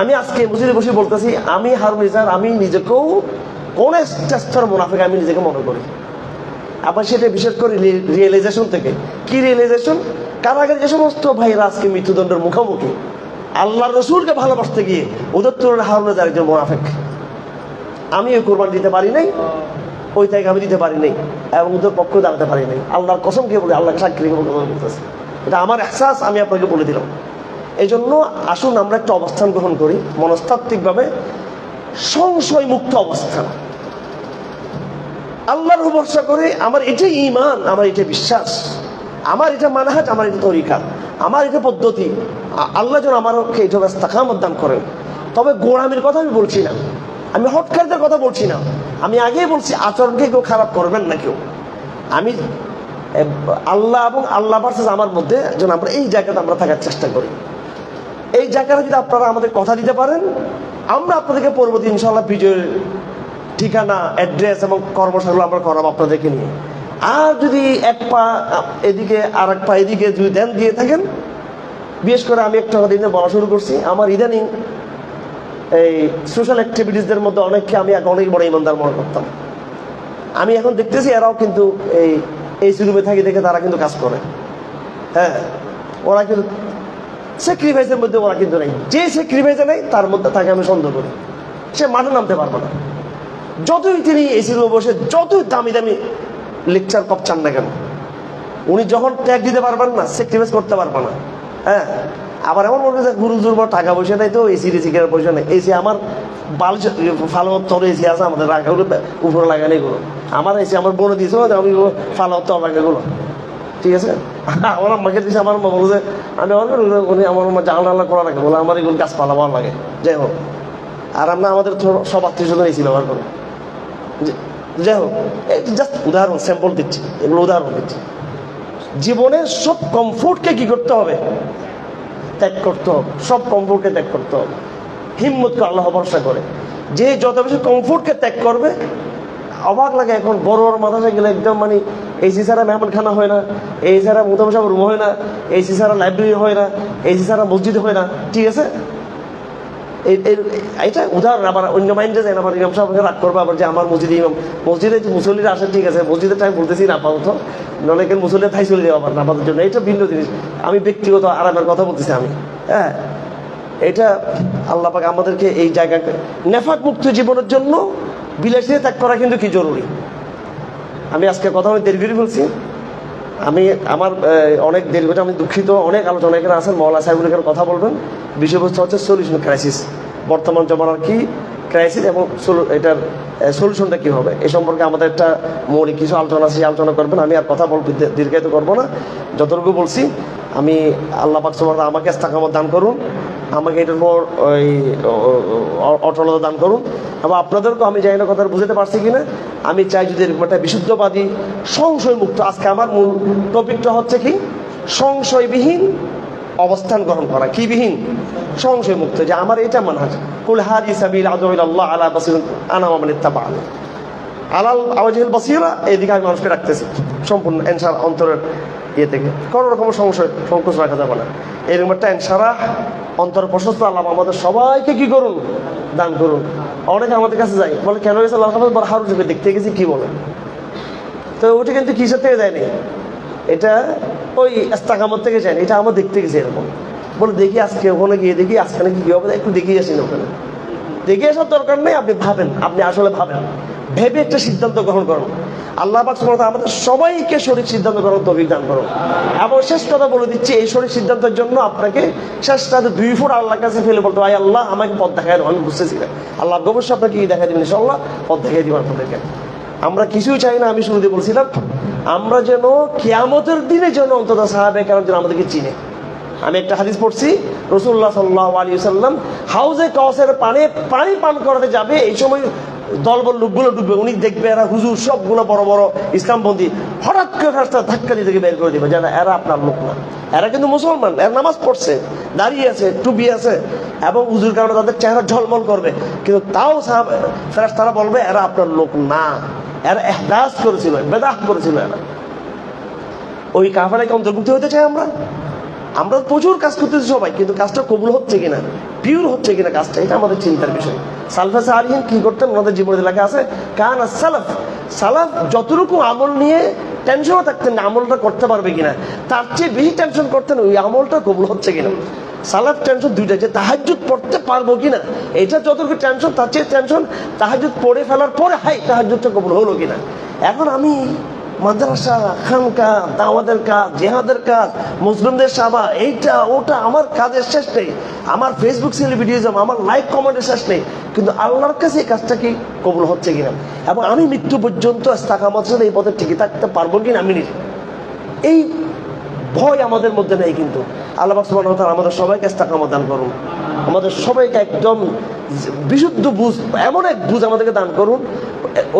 আমি আজকে মসজিদে বসে বলতেছি, আমি হারুন ইজার আমি নিজেকেও কোন স্তর মুনাফিক আমি নিজেকে মনে করি। আবার সেটা বিশেষ করে রিয়েলাইজেশন থেকে। কি রিয়েলাইজেশন কারাগারে যে সমস্ত ভাইরা আজকে মৃত্যুদণ্ডের মুখোমুখি আল্লাহ রসুলকে ভালোবাসতে গিয়ে ওদের তুলনায় হারুন ইজার একজন মুনাফিক। আমি ওই কোরবান দিতে পারি নাই, ওই থেকে আমি দিতে পারি নাই, এবং ওদের পক্ষ দাঁড়াতে পারি নাই। আল্লাহর কসম কে বলে আল্লাহ সাক্ষী বলতেছে। এটা আমার এহসাস, আমি আপনাকে বলে দিলাম। এই জন্য আসুন আমরা একটা অবস্থান গ্রহণ করি, মনস্তাত্ত্বিকভাবে সংশয় মুক্ত অবস্থান। আল্লাহর ভরসা করে আমার এটাই ইমান আমার এটা বিশ্বাস, আমার এটা মানহাজ, আমার এটা তরিকা, আমার এটা পদ্ধতি। আল্লাহ যেন আমারকে এটা তাকামত দান করেন। তবে গোড়ামির কথা আমি বলছি না। আমি হটকারদের কথা বলছি না। আমি আগেই বলছি, আচরণকে কেউ খারাপ করবেন না কেউ। আমি আল্লাহ এবং আল্লাহ ভার্সেস আমার মধ্যে যেন আমরা এই জায়গাতে আমরা থাকার চেষ্টা করি। এই জায়গাটা যদি আপনারা আমাদের কথা দিতে পারেন, আমরা আপনাদেরকে পরবর্তী ইনশাল্লাহ ভিডিওর ঠিকানা, অ্যাড্রেস এবং কর্মশালা আমরা করাবো আপনাদেরকে নিয়ে। আর যদি এক পা এদিকে আর এক পা এদিকে যদি দেন দিয়ে থাকেন, বিশেষ করে আমি একটা দিনে বলা শুরু করছি, আমার ইদানিং এই সোশ্যাল অ্যাক্টিভিটিসদের মধ্যে অনেককে আমি এক অনেক বড় ইমানদার মনে করতাম। আমি এখন দেখতেছি এরাও কিন্তু এই এই রুমে থাকি দেখে তারা কিন্তু কাজ করে। হ্যাঁ ওরা কিন্তু স্যাক্রিফাইসের মধ্যে ওরা কিন্তু নেই। যে স্যাক্রিফাইসে নেই, তার মধ্যে তাকে আমি সন্দেহ করি। সে মাঠে নামতে পারবে না। যতই তিনি এসি রুমে বসে, যতই দামি দামি লেকচার কপ চান না কেন, উনি যখন ট্যাগ দিতে পারবেন না স্যাক্রিফাইস করতে পারবে না। হ্যাঁ? আবার এমন মনে হচ্ছে গুরু জুর টাকা পয়সা নেই তো এসি রেসি কেনার পয়সা নেই। এসি আমার বাল ফালো তোর এসি আছে, আমাদের রাখা উপরে লাগানো এগুলো আমার এসি আমার বোনে দিয়েছিল যে আমি ফালো তো এগুলো ঠিক আছে? আমার আম্মাকে দিয়েছে আমার মা বলছে আমি আমার উনি আমার মা জানলা করা রাখে বলে, আমার এগুলো গাছপালা ভালো লাগে। যাই হোক। আর আমরা আমাদের সব আত্মীয় স্বজন এসি ব্যবহার করি যাই হোক জাস্ট উদাহরণ স্যাম্পল দিচ্ছি। এগুলো উদাহরণ দিচ্ছি। জীবনে সব কমফোর্টকে কি করতে হবে? ত্যাগ করতে হবে। সব কমফোর্টকে ত্যাগ করতে হবে। হিম্মতকে আল্লাহ ভরসা করে। যে যত বেশি কমফোর্টকে ত্যাগ করবে, অবাক লাগে এখন বড় বড় মাথায় গেলে একদম মানে এসি ছাড়া মেহমানখানা হয় না। এই ছাড়া মোতামসাব রুম হয় না। এসি ছাড়া লাইব্রেরি হয় না। এসি ছাড়া মসজিদ হয় না। ঠিক আছে? এই- উদাহরণ আবার অন্য মাইন্ডে যায় আবার ইমাম সাহেবকে রাগ করবে আবার যে আমার মসজিদে ইমাম মসজিদে মুসল্লিরা আসে, ঠিক আছে, মসজিদের টাইম বলতেছি না আপাতত। অনেকের মুসল্লি থাই চলে যাওয়া আবার নামাজের জন্য এটা ভিন্ন জিনিস। আমি ব্যক্তিগত আরামের কথা বলতেছি আমি। হ্যাঁ? এটা আল্লাহ পাক আমাদেরকে এই জায়গাটা নেফাক মুক্ত জীবনের জন্য বিলাসিতা ত্যাগ করা কিন্তু কি জরুরি? আমি আজকে কথা আমি দেরি বলছি। আমি আমার অনেক দেরি করে আমি দুঃখিত, অনেক আলোচনা এখানে আছেন মহলা সাহেবুল এখানে কথা বলবেন। বিষয়বস্তু হচ্ছে সলিউশন ক্রাইসিস বর্তমান জমানার কি ক্রাইসিস এবং এটার সলিউশনটা কি হবে? এ সম্পর্কে আমাদের একটা মৌলিক কিছু আলোচনা আছে আলোচনা করবেন। আমি আর কথা বলতে দী- দীর্ঘায়িত করব না। যতটুকু বলছি, আমি আল্লাহ পাক সুবহানাহু আমাকে ইস্তাকামত দান করুন। আমাকে এটার পর ওই অটলতা দান করুন। এবং আপনাদেরকেও আমি জানি না কথা বুঝতে পারছি কিনা। আমি চাই যদি এরকম একটা বিশুদ্ধবাদী সংশয় মুক্ত আজকে আমার মূল টপিকটা হচ্ছে কি? সংশয়বিহীন অবস্থান গ্রহণ করা। কি বিহীন? সংশয় মুক্ত যে আমার এটা মনে হয় হাদি সাবিল আল্লাহ আলা বাসির আনাম মানে তাবা আলাল আওয়াজ বাসিরা এইদিকে আমি মানুষকে রাখতেছি সম্পূর্ণ, এনসার অন্তরের ইয়ে থেকে। কোনো রকম সংশয় সংকোচ রাখা যাবে না। এরকম একটা এনসারা অন্তর প্রশস্ত আল্লাহ আমাদের সবাইকে কি করুন? দান করুন। অনেকে আমাদের কাছে যায়, বলে, কেন গেছে আল্লাহ বলে হারু যুগে দেখতে গেছি? কি বলে? তো ওটা কিন্তু কিসের থেকে যায়নি এটা ওই ইস্তাকামত থেকে যায়নি এটা আমার দেখতে গেছে এরকম। বলে, দেখি আজকে ওখানে গিয়ে, দেখি আজকে নাকি কি হবে? একটু দেখিয়ে আসি না ওখানে। দেখে আসার দরকার নেই, আপনি ভাবেন। আপনি আসলে ভাবেন। ভেবে একটা সিদ্ধান্ত গ্রহণ করুন আল্লাহ আমাদের সবাইকে সঠিক সিদ্ধান্ত গ্রহণ তৌফিক দান করুন এবং শেষ কথা বলে দিচ্ছি, এই সঠিক সিদ্ধান্তের জন্য আপনাকে শেষ দুই ফুট আল্লাহর কাছে ফেলে বলতে ভাই আল্লাহ, আমাকে পথ দেখায় আমি বুঝতেছি না। আল্লাহ অবশ্যই আপনাকে কি দেখা দিবেন, ইনশাআল্লাহ পথ দেখাই দিবেন আপনাদেরকে। আমরা কিছুই চাই না, আমি শুরুতে বলছিলাম, আমরা যেন কিয়ামতের দিনে যেন অন্তত সাহাবে কারণ যেন আমাদেরকে চিনে। আমি একটা হাদিস পড়ছি রসুল্লাহ সাল্লাহ আলী সাল্লাম হাউজে কসের পানে পানি পান করাতে যাবে, এই সময় দলবল লোকগুলো ডুববে উনি দেখবে এরা হুজুর, সবগুলো বড় বড় ইসলামবন্দি হঠাৎ করে রাস্তা ধাক্কা দিয়ে বের করে দেবে। যেন এরা আপনার লোক না। এরা কিন্তু মুসলমান, এরা নামাজ পড়ছে, দাঁড়িয়ে আছে, টুপি আছে, এবং হুজুর কারণে তাদের চেহারা ঝলমল করবে। কিন্তু তাও ফেরাস তারা বলবে, এরা আপনার লোক না। এরা এহদাস করেছিল, বেদাহ করেছিল এরা। ওই কাফারাকে অন্তর্ভুক্ত হতে চাই আমরা? আমরা প্রচুর কাজ করতেছি সবাই, কিন্তু কাজটা কবুল হচ্ছে কিনা? পিওর হচ্ছে কিনা কাজটা? এটা আমাদের চিন্তার বিষয়। সালফাস আলিহীন কি করতেন? ওনাদের জীবনের লেখা আছে, কান সালাফ। সালাফ যতটুকু আমল নিয়ে টেনশনও থাকতেন না, আমলটা করতে পারবে কিনা, তার চেয়ে বেশি টেনশন করতেন ওই আমলটা কবুল হচ্ছে কিনা। সালাফ টেনশন দুইটা, যে তাহাজুদ পড়তে পারব কিনা, এটা যতটুকু টেনশন তার চেয়ে টেনশন তাহাজুদ পড়ে ফেলার পরে হাই তাহাজুদটা কবুল হলো কিনা। এখন আমি মাদ্রাসা, খানকা দাওয়াদের কাজ, জেহাদের কাজ, মুসলিমদের সাবা, এইটা, ওটা আমার কাজের শেষ নেই। আমার ফেসবুক সেলিব্রিটিজম আমার লাইক কমেন্টের শেষ নেই। কিন্তু আল্লাহর কাছে এই কাজটা কি কবুল হচ্ছে কিনা? এবং আমি মৃত্যু পর্যন্ত ইস্তাকামাতের সাথে এই পথে টিকে থাকতে পারব কিনা আমি নিজে এই ভয় আমাদের মধ্যে নেই কিন্তু। আল্লাহ ওয়া আমাদের সবাইকে ইস্তাকামত দান করুন। আমাদের সবাইকে একদম বিশুদ্ধ বুঝ, এমন এক বুঝ আমাদেরকে দান করুন,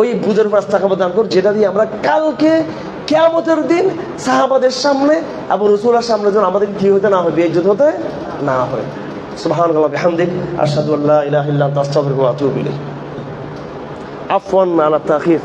ওই বুঝের উপর ইস্তাকামত দান করুন, যেটা দিয়ে আমরা কালকে কেয়ামতের দিন সাহাবাদের সামনে এবং রসুলার সামনে যেন আমাদের কি হতে না হয় বেজ্জত হতে না হয়। ইলাহা ইল্লা আনতা আস্তাগফিরুকা ওয়া আতুবু ইলাইক। আফওয়ান আলা তাখির।